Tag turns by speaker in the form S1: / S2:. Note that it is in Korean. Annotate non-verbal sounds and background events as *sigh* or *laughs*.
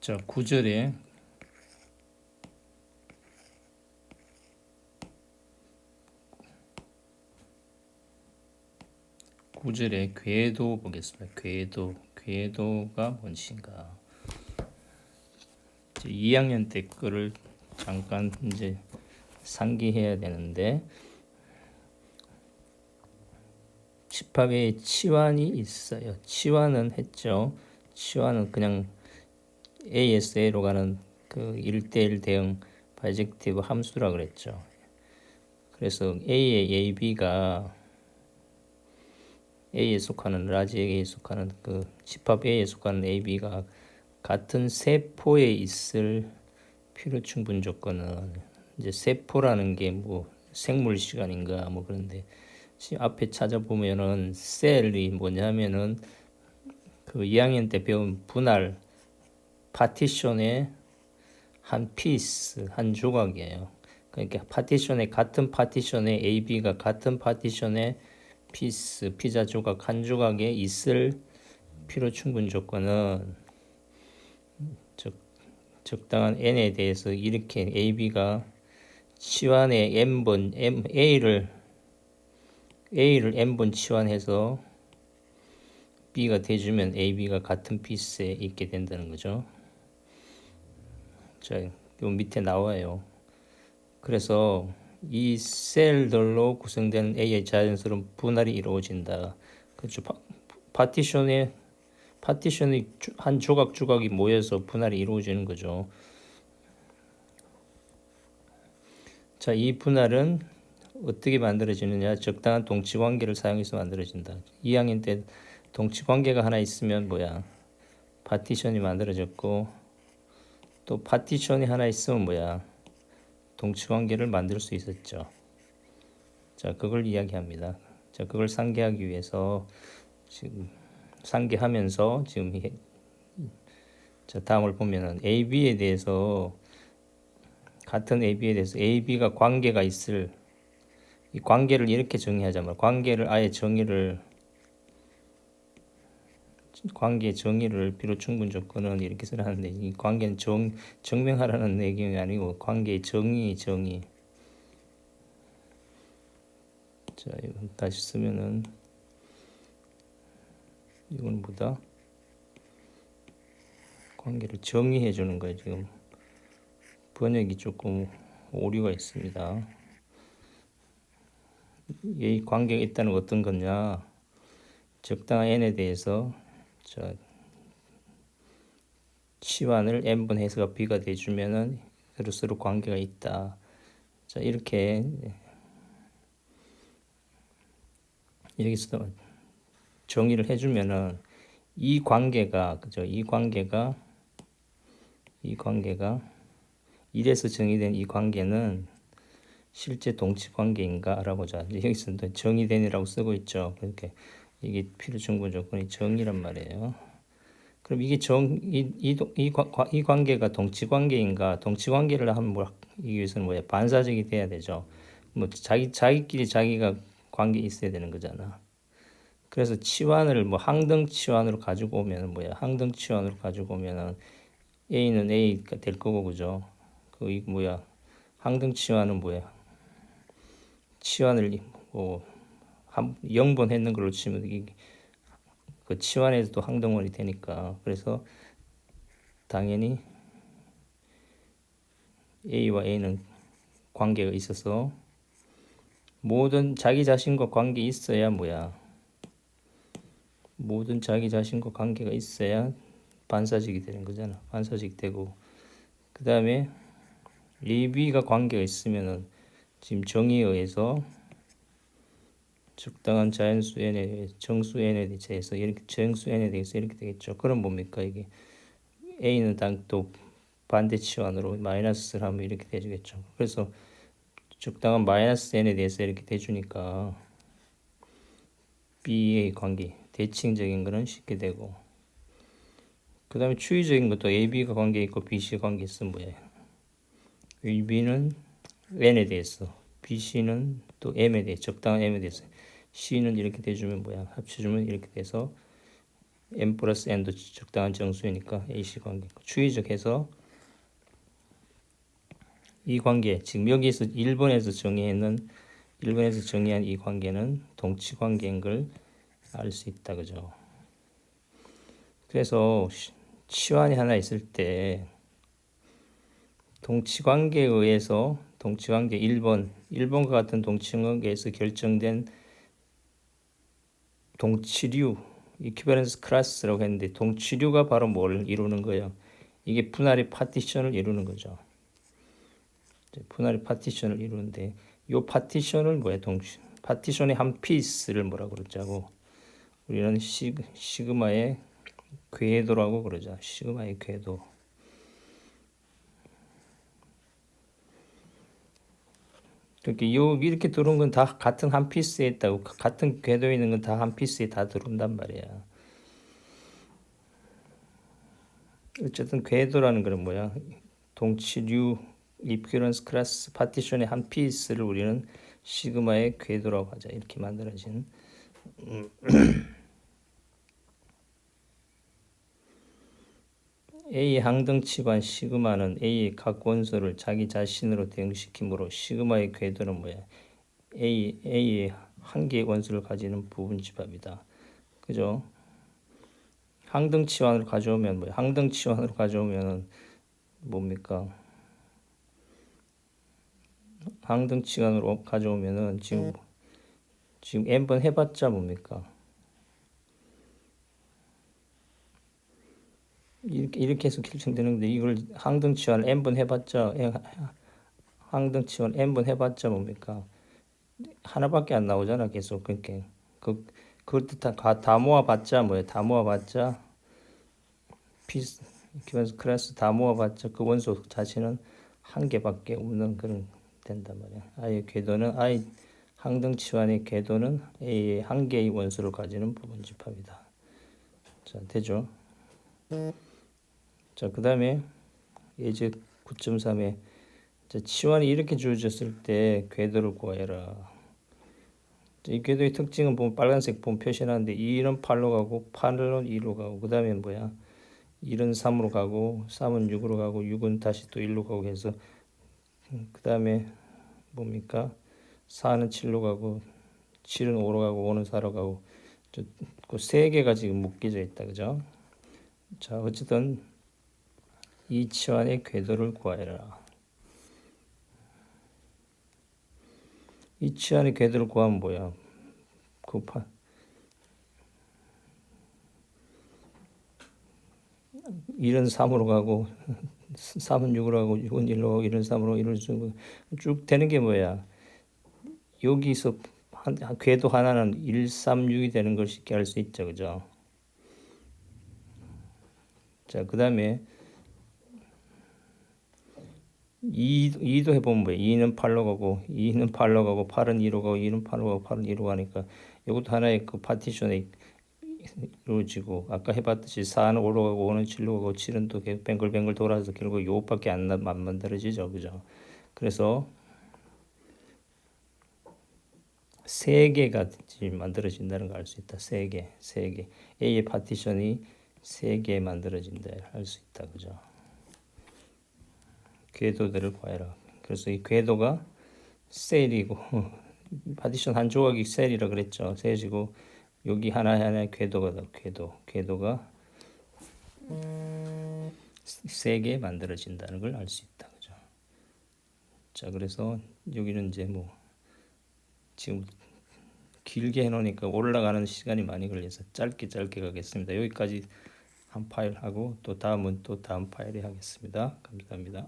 S1: 자, 9절에 구절에 궤도 보겠습니다. 궤도, 궤도가? 이제 2학년 때 거를 잠깐 이제 상기해야 되는데 집합에 치환이 있어요. 치환은 했죠. 치환은 그냥 ASA로 가는 그 1대1 대응 바이젝티브 함수라 그랬죠. 그래서 A의 AB가 A에 속하는 라지 A에 속하는 그 집합 A에 속하는 AB가 같은 세포에 있을 필요 충분 조건은 이제 세포라는 게 뭐 생물 시간인가 뭐 그런데 지금 앞에 찾아보면은 셀이 뭐냐면은 그 2학년 때 배운 분할 파티션의 한 피스 한 조각이에요. 그러니까 파티션의 같은 파티션의 A, B가 같은 파티션의 피스 피자 조각 한 조각에 있을 필요 충분 조건은 적, 적당한 n에 대해서 이렇게 A, B가 치환의 n번 m A를 A를 n번 치환해서 B가 돼주면 A, B가 같은 피스에 있게 된다는 거죠. 자, 요 밑에 나와요. 그래서 이 셀들로 구성된 A의 자연스러운 분할이 이루어진다. 파, 파티션의 파티션의 주- 한 조각 조각이 모여서 분할이 이루어지는 거죠. 자, 이 분할은 어떻게 만들어지느냐? 적당한 동치 관계를 사용해서 만들어진다. 2학년 때 동치 관계가 하나 있으면 뭐야? 파티션이 만들어졌고 또 파티션이 하나 있으면 뭐야? 동치 관계를 만들 수 있었죠. 자, 그걸 이야기합니다. 자, 그걸 상기하기 위해서 지금 상기하면서 지금 이- 자, 다음을 보면은 AB에 대해서 같은 AB에 대해서 AB가 관계가 있을 이 관계를 이렇게 정의하자면 관계를 아예 정의를 관계 정의를 비로 충분 조건은 이렇게 쓰라는데 이 관계는 정 증명하라는 내용이 아니고 관계의 정의 정의. 자 이건 다시 쓰면은 이건 뭐다? 관계를 정의해 주는 거예요 지금. 번역이 조금 오류가 있습니다. 이 관계가 있다는 건 어떤 거냐? 적당한 n에 대해서 자 치환을 n분 해서가 b가 돼주면은 서로 관계가 있다. 자 이렇게 여기서 정의를 해주면은 이 관계가 그죠? 이 관계가 이 관계가 이래서 정의된 이 관계는 실제 동치 관계인가 알아보자. 여기서 또 정의된이라고 쓰고 있죠. 그렇게 이게 필요 충분 조건이 정의란 말이에요. 그럼 이게 정, 이, 이, 동- 이, 이 관계가 동치 관계인가? 동치 관계를 하면 뭐, 이기 위해서는 뭐야? 반사적이 돼야 되죠. 뭐, 자기, 자기끼리 자기가 관계 있어야 되는 거잖아. 그래서 치환을 뭐 항등 치환으로 가지고 오면은 뭐야? 항등 치환으로 가지고 오면은 A는 A가 될 거고, 그죠? 그, 이 뭐야? 항등 치환은 뭐야? 치환을 뭐, 한 0번 했는 걸로 치면 그 치환에서도 항등원이 되니까. 그래서 당연히 A와 A는 관계가 있어서 모든 자기 자신과 관계 있어야 뭐야. 모든 자기 자신과 관계가 있어야 반사직이 되는 거잖아. 반사직 되고. 그 다음에 A, B가 관계가 있으면은 지금 정의에 의해서 적당한 자연수 n에 정수 n에 대해서 이렇게 정수 n에 대해서 이렇게 되겠죠. 그럼 뭡니까 이게 a는 당또 반대 치환으로 마이너스를 하면 이렇게 돼주겠죠. 그래서 적당한 마이너스 n에 대해서 이렇게 돼주니까 b의 관계 대칭적인 거는 쉽게 되고 그 다음에 추이적인 것도 a b가 관계 있고 b c 관계 있으면 뭐예요? a b는 n에 대해서 b c는 또 m에 대해 적당한 m에 대해서 C는 이렇게 돼주면 뭐야? 합쳐주면 이렇게 돼서 n 플러스 n도 적당한 정수이니까 AC 관계. 추이적 해서 이 관계, 지금 여기서 1번에서 정의했는 1번에서 정의한 이 관계는 동치 관계인 걸 알 수 있다. 그죠? 그래서 시- 치환이 하나 있을 때 동치 관계에 의해서 동치 관계 1번, 1번과 같은 동치 관계에서 결정된 동치류 이퀴버런스 클래스라고 했는데 동치류가 바로 뭘 이루는 거예요? 이게 분할의 파티션을 이루는 거죠. 분할의 파티션을 이루는데 요 파티션을 뭐야 동치 파티션의 한 피스를 뭐라고 그러자고 우리는 시, 시그마의 궤도라고 그러자 시그마의 궤도 그렇게 요 이렇게 들어온 건 다 같은 한 피스에 있다고 같은 궤도에 있는 건 다 한 피스에 다 들어온단 말이야. 어쨌든 궤도라는 거는 뭐야? 동치류 이퀴런스 클래스 파티션의 한 피스를 우리는 시그마의 궤도라고 하자. 이렇게 만들어진 *clears throat* A의 항등치반 시그마는 A의 각 원소를 자기 자신으로 대응시키므로 시그마의 궤도는 뭐야? A A의 한 개의 원소를 가지는 부분 집합이다. 그죠? 항등치환으로 가져오면 뭐야? 항등치환으로 가져오면은 뭡니까? 항등치환으로 가져오면은 지금 지금 n번 해봤자 뭡니까? 이렇게 이렇게 해서 결정되는데 이걸 항등치환 n번 해봤자 에- 항등치환 n번 해봤자 뭡니까? 하나밖에 안 나오잖아 계속 그러니까 그 그것도 다, 가- 다 모아봤자 뭐야? 다 모아봤자 피스 클래스 다 모아봤자 그 원소 자체는 한 개밖에 없는 그런 된단 말이야. 아예 궤도는 아예 항등치환의 궤도는 A의 한 개의 원소를 가지는 부분 집합이다. 자 되죠? 자 그 다음에 예제 9.3에 자, 치환이 이렇게 주어졌을 때 궤도를 구하여라. 자, 이 궤도의 특징은 보면 빨간색 보면 표시하는데 2는 8로 가고 8은 2로 가고 그 다음에 뭐야 1은 3으로 가고 3은 6으로 가고 6은 다시 또 1로 가고 해서 그 다음에 뭡니까 4는 7로 가고 7은 5로 가고 5는 4로 가고 그 세 개가 지금 묶여져 있다 그죠? 자 어쨌든 이 치환의 궤도를 구하여라. 이 치환의 궤도를 구하면 뭐야? 그 파, 1은 3으로 가고 *laughs* 3은 6으로 가고 6은 1로 가고 1은 3으로 1은 쭉 되는 게 뭐야? 여기서 한, 한 궤도 하나는 1, 3, 6이 되는 걸 쉽게 알 수 있죠. 그죠? 자, 그 다음에 2, 2도 해보면 뭐야? 2는 8로 가고 2는 8로 가고 8은 2로 가고 2는 8로 가고 8은 2로 가니까 이것도 하나의 그 파티션에 이루어지고 아까 해봤듯이 4는 5로 가고 5는 7로 가고 7은 또 계속 뱅글뱅글 돌아서 결국 요것밖에 안, 만들어지죠. 그죠? 그래서 세 개가 만들어진다는 걸 알 수 있다. 세 개, 세 개. A의 파티션이 세 개 만들어진다 할 수 있다. 그죠? 궤도들을 구해라. 그래서 이 궤도가 셀이고 *laughs* 파티션 한 조각이 셀이라 그랬죠. 셀이고 여기 하나 하나의 궤도가 더 궤도. 궤도가 세개 만들어진다는 걸 알 수 있다. 그죠? 자, 그래서 여기는 이제 뭐 지금 길게 해놓으니까 올라가는 시간이 많이 걸려서 짧게 짧게 가겠습니다. 여기까지 한 파일 하고 또 다음은 또 다음 파일에 하겠습니다. 감사합니다.